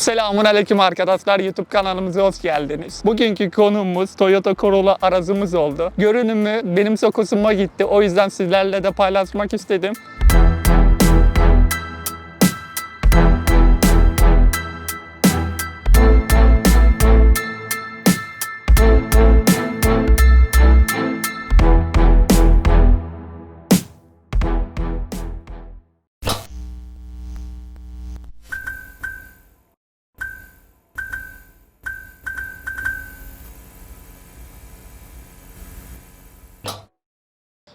Selamun aleyküm arkadaşlar YouTube kanalımıza hoş geldiniz. Bugünkü konuğumuz Toyota Corolla arazımız oldu. Görünümü benim çok hoşuma gitti. O yüzden sizlerle de paylaşmak istedim.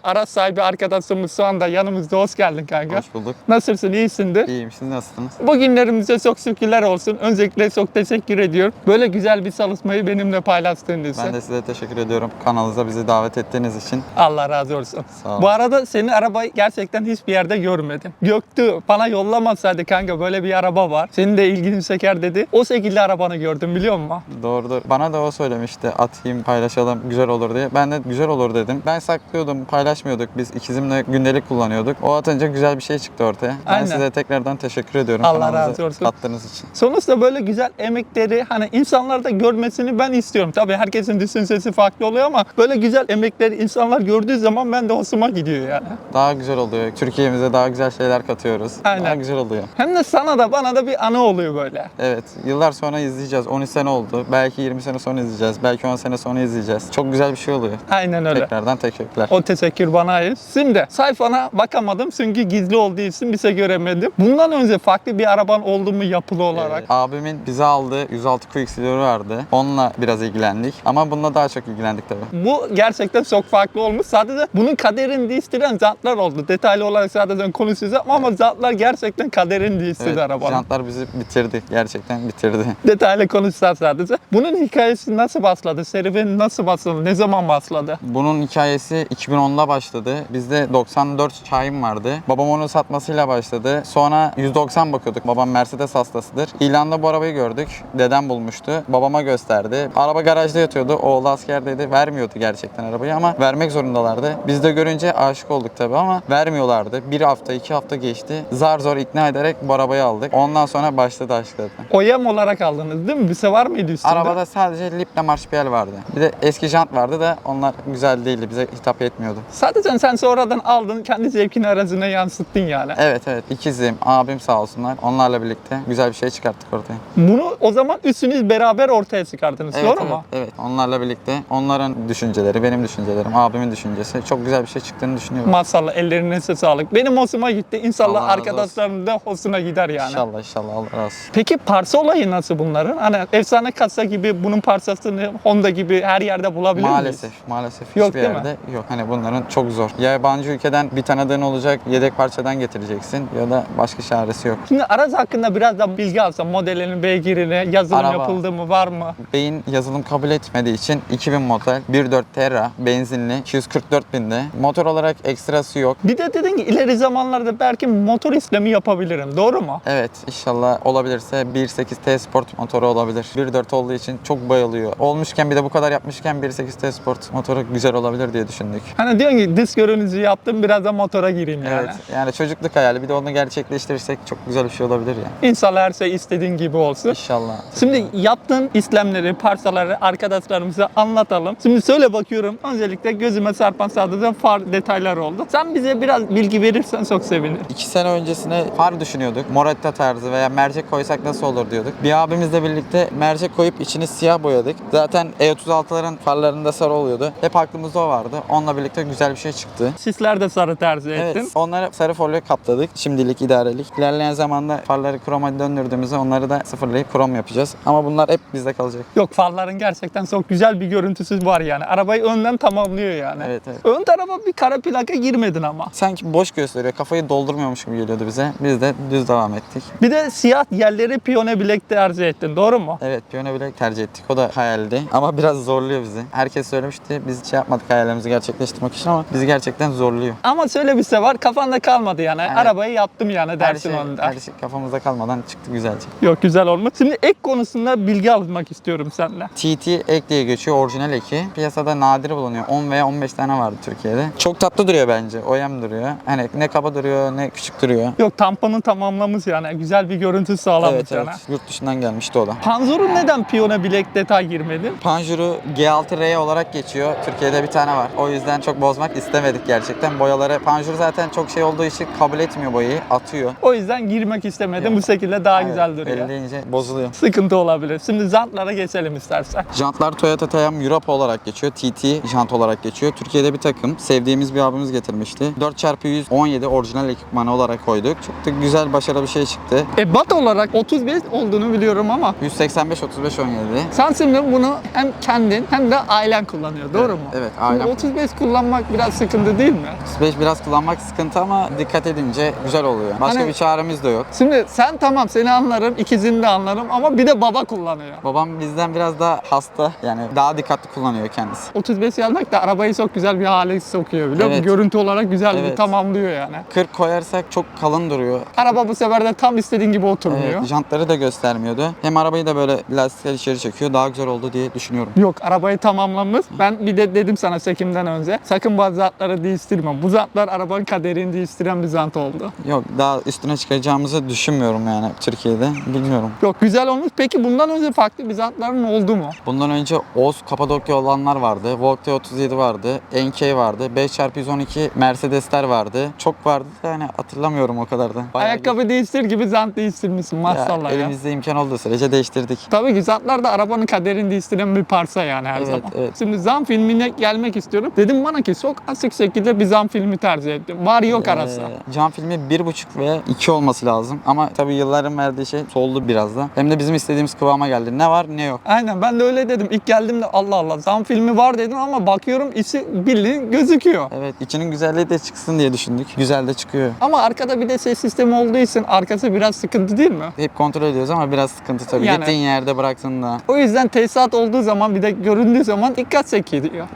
Araç sahibi arkadaşımız şu anda yanımızda. Hoş geldin kanka. Hoş bulduk. Nasılsın? İyisindir? İyiyim. Siz nasılsınız? Bugünlerimize çok şükürler olsun. Öncelikle çok teşekkür ediyorum. Böyle güzel bir çalışmayı benimle paylaştığınız için. Ben de size teşekkür ediyorum. Kanalınıza bizi davet ettiğiniz için. Allah razı olsun. Sağ olun. Bu arada senin arabayı gerçekten hiçbir yerde görmedim. Göktü bana yollamasaydı kanka böyle bir araba var. Senin de ilgini çeker dedi. O şekilde arabanı gördüm biliyor musun? Doğrudur. Bana da o söylemişti. Atayım, paylaşalım, güzel olur diye. Ben de güzel olur dedim. Ben saklıyordum, paylaşmıyorduk. Biz ikizimle gündelik kullanıyorduk. O atınca güzel bir şey çıktı ortaya. Ben Aynen. size tekrardan teşekkür ediyorum. Allah razı olsun. Kattığınız için. Sonuçta böyle güzel emekleri hani insanlar da görmesini ben istiyorum. Tabii herkesin düşüncesi farklı oluyor ama böyle güzel emekleri insanlar gördüğü zaman ben de hoşuma gidiyor yani. Daha güzel oluyor. Türkiye'mize daha güzel şeyler katıyoruz. Aynen. Daha güzel oluyor. Hem de sana da bana da bir anı oluyor böyle. Evet. Yıllar sonra izleyeceğiz. 13 sene oldu. Belki 20 sene sonra izleyeceğiz. Belki 10 sene sonra izleyeceğiz. Çok güzel bir şey oluyor. Aynen öyle. Tekrardan teşekkürler. O teşekkür bana ait. Şimdi sayfana bakamadım çünkü gizli olduğu için bir şey göremedim. Bundan önce farklı bir araban oldu mu yapılı olarak? Ee, abimin bize aldığı 106 QX'leri vardı. Onunla biraz ilgilendik. Ama bununla daha çok ilgilendik tabii. Bu gerçekten çok farklı olmuş. Sadece bunun kaderini değiştiren jantlar oldu. Detaylı olarak sadece konuşacağım ama jantlar gerçekten kaderini değiştirdi Evet, arabanın. jantlar bizi bitirdi. Gerçekten bitirdi. Detaylı konuşacağız sadece. Bunun hikayesi nasıl başladı? Serüveni nasıl başladı? Ne zaman başladı? Bunun hikayesi 2010'da başladı. Bizde 94 Şahin vardı. Babam onu satmasıyla başladı. Sonra 190 bakıyorduk. Babam Mercedes hastasıdır. İlanda bu arabayı gördük. Dedem bulmuştu. Babama gösterdi. Araba garajda yatıyordu. Oğlu askerdeydi. Vermiyordu gerçekten arabayı ama vermek zorundalardı. Biz de görünce aşık olduk tabii ama vermiyorlardı. Bir hafta, iki hafta geçti. Zar zor ikna ederek bu arabayı aldık. Ondan sonra başladı aşk zaten. OEM olarak aldınız değil mi? Bir şey var mıydı üstünde? Arabada sadece Liple marşpiyel vardı. Bir de eski jant vardı da onlar güzel değildi. Bize hitap etmiyordu. Sadece sen sonradan aldın, kendi zevkini aracına yansıttın yani. Evet evet ikizim, abim sağ olsunlar. Onlarla birlikte güzel bir şey çıkarttık ortaya. Bunu o zaman üçünüz beraber ortaya çıkardınız, Evet, doğru evet, mu? Evet onlarla birlikte onların düşünceleri, benim düşüncelerim, abimin düşüncesi çok güzel bir şey çıktığını düşünüyorum. Maşallah ellerine sağlık. Benim hoşuma gitti. İnşallah Allah arkadaşlarım da hoşuna gider yani. İnşallah inşallah Allah razı olsun. Peki parça olayı nasıl bunların? Hani efsane kasa gibi bunun parçasını Honda gibi her yerde bulabilir Maalesef, miyiz? maalesef Yok hiçbir değil mi? yerde yok. Hani bunların çok zor. Ya yabancı ülkeden bir tanıdığın olacak, yedek parçadan getireceksin ya da başka çaresi yok. Şimdi araç hakkında biraz da bilgi alsam modelinin beygirini, yazılım Araba. yapıldı mı, var mı? Beyin yazılım kabul etmediği için 2000 model 1.4 Terra benzinli 244 binde. Motor olarak ekstrası yok. Bir de dedin ki ileri zamanlarda belki motor işlemi yapabilirim. Doğru mu? Evet inşallah olabilirse 1.8 T Sport motoru olabilir. 1.4 olduğu için çok bayılıyor. Olmuşken bir de bu kadar yapmışken 1.8 T Sport motoru güzel olabilir diye düşündük. Hani diyorsun ki dış görünüzü yaptım biraz da motora gireyim yani. Evet yani çocukluk hayali bir de onu gerçekleştirirsek çok güzel bir şey olabilir ya. İnşallah her şey istediğin gibi olsun. İnşallah. Şimdi yaptığın işlemleri, parçaları arkadaşlarımıza anlatalım. Şimdi söyle bakıyorum. Öncelikle gözüme çarpan sadece far detayları oldu. Sen bize biraz bilgi verirsen çok sevinirim. İki sene öncesine far düşünüyorduk. Moretta tarzı veya mercek koysak nasıl olur diyorduk. Bir abimizle birlikte mercek koyup içini siyah boyadık. Zaten E36'ların farlarında sarı oluyordu. Hep aklımızda o vardı. Onunla birlikte güzel bir şey çıktı. Sisler de sarı tercih ettin. Evet, onları sarı folyo kapladık. Şimdilik idarelik. İlerleyen zamanda farları kroma döndürdüğümüzde onları da sıfırlayıp krom yapacağız. Ama bunlar hep bizde kalacak. Yok farların gerçekten çok güzel bir görüntüsü var yani. Arabayı önden tamamlıyor yani. Evet, evet. Ön tarafa bir kara plaka girmedin ama. Sanki boş gösteriyor. Kafayı doldurmuyormuş gibi geliyordu bize. Biz de düz devam ettik. Bir de siyah yerleri piyone bilek tercih ettin. Doğru mu? Evet, piyano bilek tercih ettik. O da hayaldi. Ama biraz zorluyor bizi. Herkes söylemişti. Biz şey yapmadık hayallerimizi gerçekleştirmek için ama ama bizi gerçekten zorluyor. Ama şöyle bir şey var kafanda kalmadı yani. Evet. Arabayı yaptım yani Her dersin şey, onda. her şey kafamızda kalmadan çıktı güzelce. Yok güzel olmuş. Şimdi ek konusunda bilgi almak istiyorum senden. TT ek diye geçiyor orijinal eki. Piyasada nadir bulunuyor. 10 veya 15 tane vardı Türkiye'de. Çok tatlı duruyor bence. OEM duruyor. Hani ne kaba duruyor ne küçük duruyor. Yok tamponu tamamlamış yani. Güzel bir görüntü sağlamış evet yani. evet. Yurt dışından gelmişti o da. Panzur'un neden piyona bilek detay girmedi? Panjuru G6R olarak geçiyor. Türkiye'de bir tane var. O yüzden çok bozmak istemedik gerçekten. Boyaları Panjur zaten çok şey olduğu için kabul etmiyor boyayı. Atıyor. O yüzden girmek istemedim. Yok. Bu şekilde daha Evet, güzel duruyor. Elleyince bozuluyor. Sıkıntı olabilir. Şimdi jantlara geçelim istersen. Jantlar Toyota Tayam Europe olarak geçiyor. TT jant olarak geçiyor. Türkiye'de bir takım. Sevdiğimiz bir abimiz getirmişti. 4x117 orijinal ekipmanı olarak koyduk. Çok da güzel, başarılı bir şey çıktı. Ebat olarak 35 olduğunu biliyorum ama 185 35 17. sen şimdi bunu hem kendin hem de ailen kullanıyor. Doğru mu? Evet, Şimdi ailem. 35 kullanmak biraz sıkıntı değil mi? 35 biraz kullanmak sıkıntı ama dikkat edince güzel oluyor. Başka Hani- bir çaremiz de yok. Şimdi sen tamam seni anlarım, ikizini de anlarım ama bir de baba kullanıyor. Babam bizden biraz daha hasta. Yani daha dikkatli kullanıyor kendisi. 35 yazmak da arabayı çok güzel bir hale sokuyor biliyor musun? Evet. Görüntü olarak güzel bir Evet. tamamlıyor yani. 40 koyarsak çok kalın duruyor. Araba bu sefer de tam istediğin gibi oturmuyor. Evet, jantları da göstermiyordu. Hem arabayı da böyle lastikler içeri çekiyor. Daha güzel oldu diye düşünüyorum. Yok arabayı tamamlamış. Ben bir de dedim sana çekimden önce. Sakın bu zatları değiştirme. Bu zatlar arabanın kaderini değiştiren bir zant oldu. Yok daha üstüne çıkacağımızı düşünmüyorum yani Türkiye'de. Bilmiyorum. Yok güzel olmuş. Peki bundan önce farklı bir zatların oldu mu? Bundan önce Oz Kapadokya olanlar vardı. Volta 37 vardı. NK vardı. 5x112 Mercedesler vardı. Çok vardı da hani hatırlamıyorum o kadar da. Bayağı Ayakkabı değiştir gibi zant değiştirmişsin maşallah ya. Elimizde imkan olduğu sürece değiştirdik. Tabii ki zatlar da arabanın kaderini değiştiren bir parça yani her Evet, zaman. evet. Şimdi zam filmine gelmek istiyorum. Dedim bana ki çok açık şekilde bir zam filmi tercih ettim. Var yok arası. Ee, cam filmi 1.5 veya 2 olması lazım. Ama tabii yılların verdiği şey soldu biraz da. Hem de bizim istediğimiz kıvama geldi. Ne var ne yok. Aynen ben de öyle dedim. İlk geldiğimde Allah Allah zam filmi var dedim ama bakıyorum içi bildiğin gözüküyor. Evet içinin güzelliği de çıksın diye düşündük. Güzel de çıkıyor. Ama arkada bir de ses sistemi olduğu için arkası biraz sıkıntı değil mi? Hep kontrol ediyoruz ama biraz sıkıntı tabii. Yani- Gittiğin yerde bıraktığında O yüzden tesisat olduğu zaman bir de göründüğü zaman dikkat çekiyor.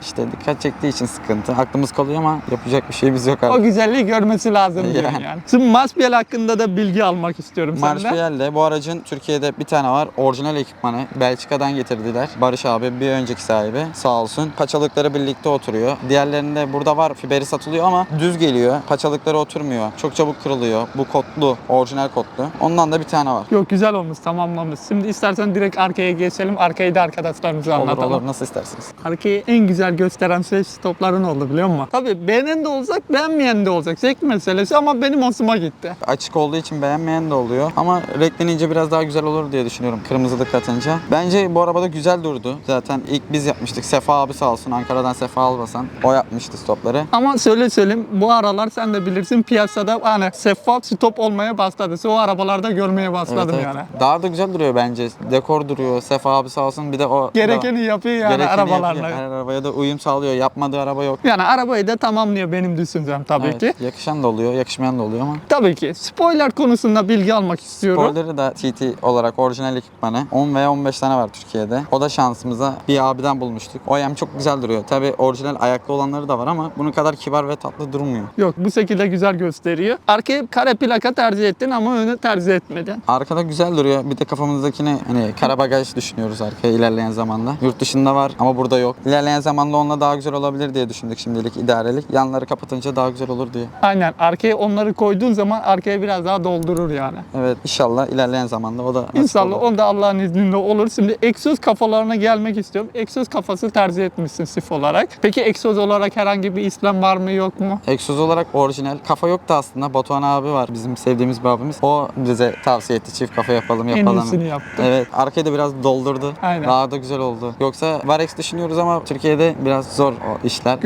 işte dikkat çektiği için sıkıntı. Aklımız kalıyor ama yapacak bir şeyimiz yok abi. O güzelliği görmesi lazım diyorum Yani. yani. Şimdi Masbiel hakkında da bilgi almak istiyorum senden. Marşpiyer'le bu aracın Türkiye'de bir tane var. Orijinal ekipmanı. Belçika'dan getirdiler. Barış abi bir önceki sahibi sağ olsun. Paçalıkları birlikte oturuyor. Diğerlerinde burada var fiberi satılıyor ama düz geliyor. Paçalıkları oturmuyor. Çok çabuk kırılıyor. Bu kotlu. Orijinal kotlu. Ondan da bir tane var. Yok güzel olmuş tamamlamış. Şimdi istersen direkt arkaya geçelim. Arkayı da arkadaşlarımıza Olur anlatalım. olur nasıl isterseniz. Arkayı en güzel gösteren şey stopların oldu biliyor musun? Tabii beğenen de olacak, beğenmeyen de olacak. Zevk meselesi ama benim hoşuma gitti. Açık olduğu için beğenmeyen de oluyor. Ama renklenince biraz daha güzel olur diye düşünüyorum kırmızılık katınca. Bence bu arabada güzel durdu. Zaten ilk biz yapmıştık. Sefa abi sağ olsun. Ankara'dan Sefa Albasan. O yapmıştı stopları. Ama söyle söyleyeyim bu aralar sen de bilirsin piyasada hani seffa stop olmaya başladı. O arabalarda görmeye başladım Evet, evet. yani. Daha da güzel duruyor bence. Dekor duruyor. Sefa abi sağ olsun. Bir de o Gerekeni yapıyor yani gerekeni arabalarla. yapıyor. Her arabaya da uyum sağlıyor. Yapmadığı araba yok. Yani arabayı da tamamlıyor benim düşüncem tabii Evet, ki. Yakışan da oluyor, yakışmayan da oluyor ama. Tabii ki. Spoiler konusunda bilgi almak istiyorum. Spoiler'ı da TT olarak orijinal ekipmanı. 10 veya 15 tane var Türkiye'de. O da şansımıza bir abiden bulmuştuk. O yem çok güzel duruyor. Tabi orijinal ayaklı olanları da var ama bunun kadar kibar ve tatlı durmuyor. Yok bu şekilde güzel gösteriyor. Arkaya kare plaka tercih ettin ama önü tercih etmedin. Arkada güzel duruyor. Bir de kafamızdakini hani kara bagaj düşünüyoruz arkaya ilerleyen zamanda. Yurt dışında var ama burada yok. İlerleyen zamanda onunla daha güzel olabilir diye düşündük şimdilik idarelik. Yanları kapatınca daha güzel olur diye. Aynen arkaya onları koyduğun zaman arkaya biraz daha doldurur yani. Evet inşallah ilerleyen zamanda o da nasip İnşallah olur. da Allah'ın izniyle olur. Şimdi egzoz kafalarına gelmek istiyorum. Egzoz kafası tercih etmişsin sif olarak. Peki egzoz olarak herhangi bir İslam var mı yok mu? Egzoz olarak orijinal. Kafa yoktu aslında. Batuhan abi var. Bizim sevdiğimiz bir abimiz. O bize tavsiye etti. Çift kafa yapalım En yapalım. iyisini yaptı. Evet. Arkayı da biraz doldurdu. Aynen. Daha da güzel oldu. Yoksa Varex düşünüyoruz ama Türkiye'de biraz zor o işler.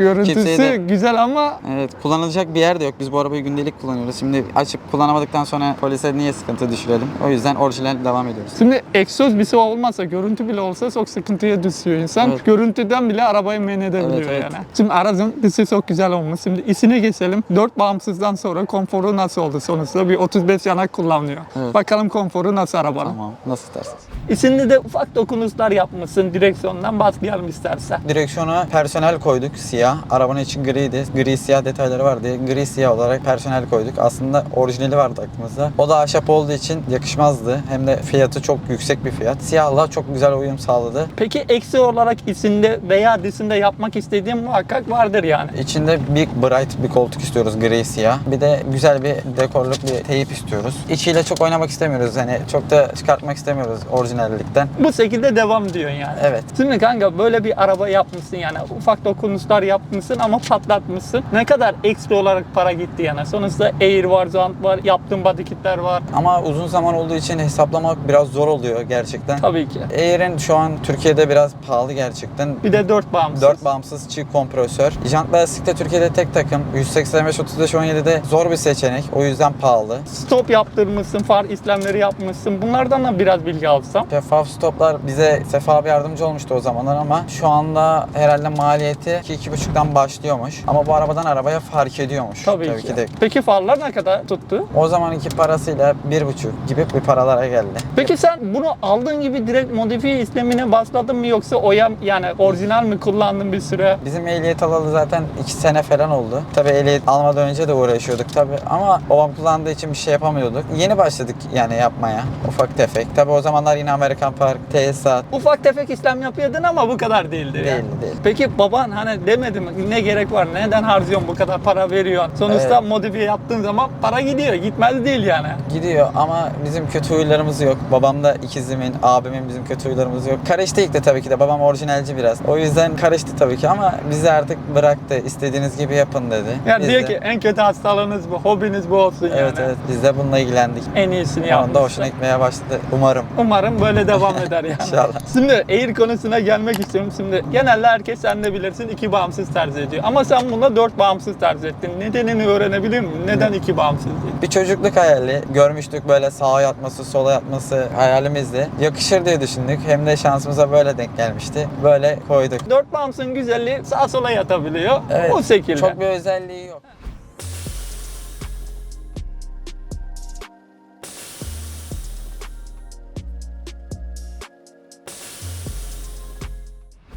Görüntüsü güzel ama Evet kullanılacak bir yer de yok. Biz bu arabayı gündelik kullanıyoruz. Şimdi açıp kullanamadıktan sonra polise niye sıkıntı düşürelim? O yüzden orijinal devam ediyoruz. Şimdi egzoz bir şey olmazsa, görüntü bile olsa çok sıkıntıya düşüyor insan. Evet. Görüntüden bile arabayı men edebiliyor Evet, evet. yani. Şimdi aracın dışı çok güzel olmuş. Şimdi içine geçelim. 4 bağımsızdan sonra konforu nasıl oldu sonuçta? Bir 35 yanak kullanıyor. Evet. Bakalım konforu nasıl arabanın? Tamam. Nasıl isterseniz. İçinde de ufak dokunuşlar yapmışsın direksiyondan. Bas gelmiş istersen. Direksiyona personel koyduk siyah. Araba Arabanın için griydi. Gri siyah detayları var diye gri siyah olarak personel koyduk. Aslında orijinali vardı aklımızda. O da ahşap olduğu için yakışmazdı. Hem de fiyatı çok yüksek bir fiyat. Siyahla çok güzel uyum sağladı. Peki eksi olarak içinde veya dışında yapmak istediğin muhakkak vardır yani. İçinde Big Bright bir koltuk istiyoruz gri siyah. Bir de güzel bir dekorluk bir teyip istiyoruz. İçiyle çok oynamak istemiyoruz. Hani çok da çıkartmak istemiyoruz orijinallikten. Bu şekilde devam diyorsun yani. Evet. Şimdi kanka böyle bir araba yapmışsın yani ufak dokunuşlar yapmışsın ama patlatmışsın. Ne kadar ekstra olarak para gitti yani. Sonuçta Air var, Zant var, yaptığın body kitler var. Ama uzun zaman olduğu için hesaplamak biraz zor oluyor gerçekten. Tabii ki. Air'in şu an Türkiye'de biraz pahalı gerçekten. Bir de 4 bağımsız. 4 bağımsız çift kompresör. Jant lastikte Türkiye'de tek takım. 185 35 17'de zor bir seçenek. O yüzden pahalı. Stop yaptırmışsın, far işlemleri yapmışsın. Bunlardan da biraz bilgi alsam. Şeffaf stoplar bize Sefa abi yardımcı olmuştu o zamanlar ama şu anda herhalde maliyeti 2-2,5'dan başlıyormuş. Ama bu arabadan arabaya fark ediyormuş. Tabii, ki. de. Peki farlar ne kadar tuttu? O zamanki parasıyla 1,5 gibi bir paralara geldi. Peki sen bunu aldığın gibi direkt modifiye işlemine başladın mı yoksa oya yani orijinal mi kullandın bir süre? Bizim ehliyet alalı zaten 2 sene falan oldu. Tabii ehliyet almadan önce de uğraşıyorduk tabii ama babam kullandığı için bir şey yapamıyorduk. Yeni başladık yani yapmaya ufak tefek. Tabii o zamanlar yine Amerikan Park, tesisat Ufak tefek işlem yapıyordun ama bu kadar değildi yani. değildi değil. Peki baban hani demedi mi ne gerek var neden harcıyorsun bu kadar para veriyorsun? Sonuçta Evet. modifiye yaptığın zaman para gidiyor gitmez değil yani. Gidiyor ama bizim kötü huylarımız yok. Babam da ikizimin, abimin bizim kötü huylarımız yok. Karıştı ilk de tabii ki de. Babam orijinalci biraz. O yüzden karıştı tabii ki ama bizi artık bıraktı. İstediğiniz gibi yapın dedi. Yani Biz diyor de- ki en kötü hastalığınız bu, hobiniz bu olsun yani. Evet evet biz de bununla ilgilendik. En iyisini Onun da yapmışsın. hoşuna gitmeye başladı. Umarım. Umarım böyle devam eder yani. İnşallah. Şimdi Air konusuna gelmek istiyorum. Şimdi genelde herkes sen de bilirsin iki bağımsız tercih ediyor. Ama sen bunda dört bağımsız tercih ettin. Nedenini öğrenebilir miyim? Neden iki bağımsız değil? Bir çocukluk hayali. Görmüştük böyle sağa yatması, sola yatması hayalimizdi. Yakışır diye düşündük. Hem de şansımıza böyle denk gelmişti. Böyle koyduk. Dört bağımsızın güzelliği sağa sola yatabiliyor. Evet, O şekilde. Çok bir özelliği yok.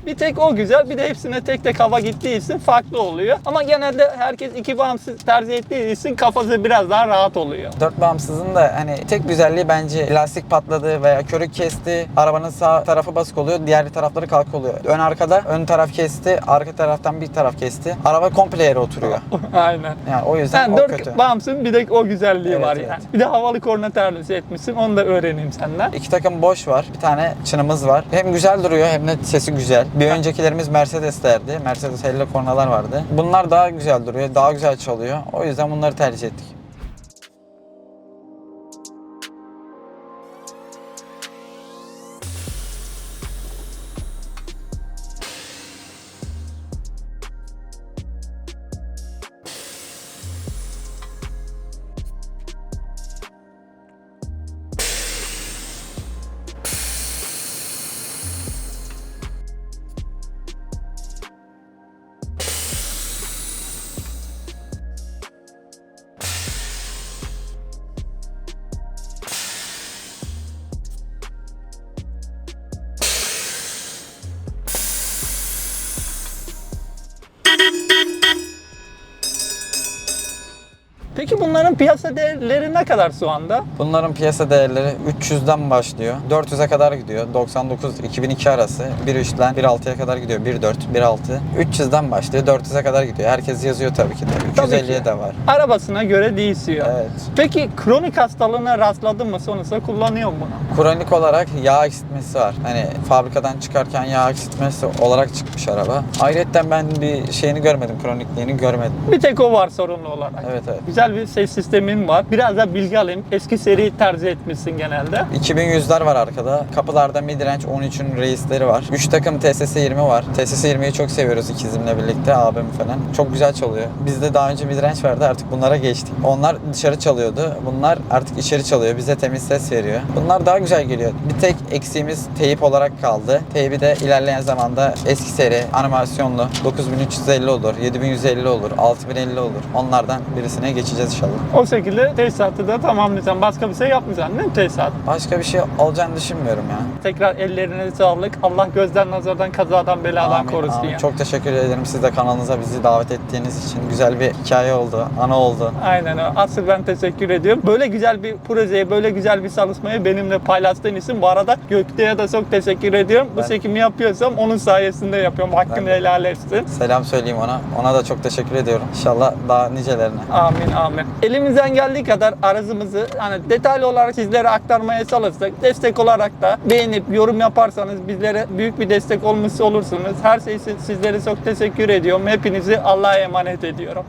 Bir tek o güzel, bir de hepsine tek tek hava gittiği için farklı oluyor. Ama genelde herkes iki bağımsız tercih ettiği için kafası biraz daha rahat oluyor. Dört bağımsızın da hani tek güzelliği bence lastik patladı veya körük kesti. Arabanın sağ tarafı basık oluyor, diğer tarafları kalk oluyor. Ön arkada ön taraf kesti, arka taraftan bir taraf kesti. Araba komple yere oturuyor. Aynen. Yani o yüzden Sen o dört kötü. bağımsızın bir de o güzelliği Evet, var evet. yani. Bir de havalı korna tercih etmişsin. Onu da öğreneyim senden. İki takım boş var. Bir tane çınımız var. Hem güzel duruyor hem de sesi güzel. Bir öncekilerimiz Mercedes'lerdi. Mercedes Hello kornalar vardı. Bunlar daha güzel duruyor, daha güzel çalıyor. O yüzden bunları tercih ettik. Peki bunların piyasa değerleri ne kadar şu anda? Bunların piyasa değerleri 300'den başlıyor. 400'e kadar gidiyor. 99 2002 arası. 1.3'den 1.6'ya kadar gidiyor. 1.4, 1.6. 300'den başlıyor. 400'e kadar gidiyor. Herkes yazıyor tabii ki de. Tabii 250'ye ki. de var. Arabasına göre değişiyor. Evet. Peki kronik hastalığına rastladın mı sonuçta kullanıyor mu bunu? Kronik olarak yağ eksiltmesi var. Hani fabrikadan çıkarken yağ eksiltmesi olarak çıkmış araba. Ayrıca ben bir şeyini görmedim, kronikliğini görmedim. Bir tek o var sorunlu olarak. Evet evet. Güzel bir ses sistemin var. Biraz da bilgi alayım. Eski seri tercih etmişsin genelde. 2100'ler var arkada. Kapılarda midrange 13'ün reisleri var. 3 takım TSS 20 var. TSS 20'yi çok seviyoruz ikizimle birlikte abim falan. Çok güzel çalıyor. Bizde daha önce midrange vardı artık bunlara geçtik. Onlar dışarı çalıyordu. Bunlar artık içeri çalıyor. Bize temiz ses veriyor. Bunlar daha güzel geliyor. Bir tek eksiğimiz teyip olarak kaldı. Teybi de ilerleyen zamanda eski seri animasyonlu 9350 olur, 7150 olur, 6050 olur. Onlardan birisine geçeceğiz geçeceğiz inşallah. O şekilde tesisatı da tamamlayacaksın. Başka bir şey yapmayacaksın değil mi tesisat? Başka bir şey olacağını düşünmüyorum ya. Tekrar ellerine sağlık. Allah gözden nazardan kazadan beladan Amin, korusun amin. ya. Çok teşekkür ederim siz de kanalınıza bizi davet ettiğiniz için. Güzel bir hikaye oldu, ana oldu. Aynen öyle. Asıl ben teşekkür ediyorum. Böyle güzel bir projeye, böyle güzel bir çalışmayı benimle paylaştığın için bu arada Gökte'ye de çok teşekkür ediyorum. Bu Ben- çekimi yapıyorsam onun sayesinde yapıyorum. Hakkını Ben de. helal etsin. Selam söyleyeyim ona. Ona da çok teşekkür ediyorum. İnşallah daha nicelerine. Amin amin. Elimizden geldiği kadar arazımızı hani detaylı olarak sizlere aktarmaya çalıştık. Destek olarak da beğenip yorum yaparsanız bizlere büyük bir destek olmuş olursunuz. Her şey sizlere çok teşekkür ediyorum. Hepinizi Allah'a emanet ediyorum.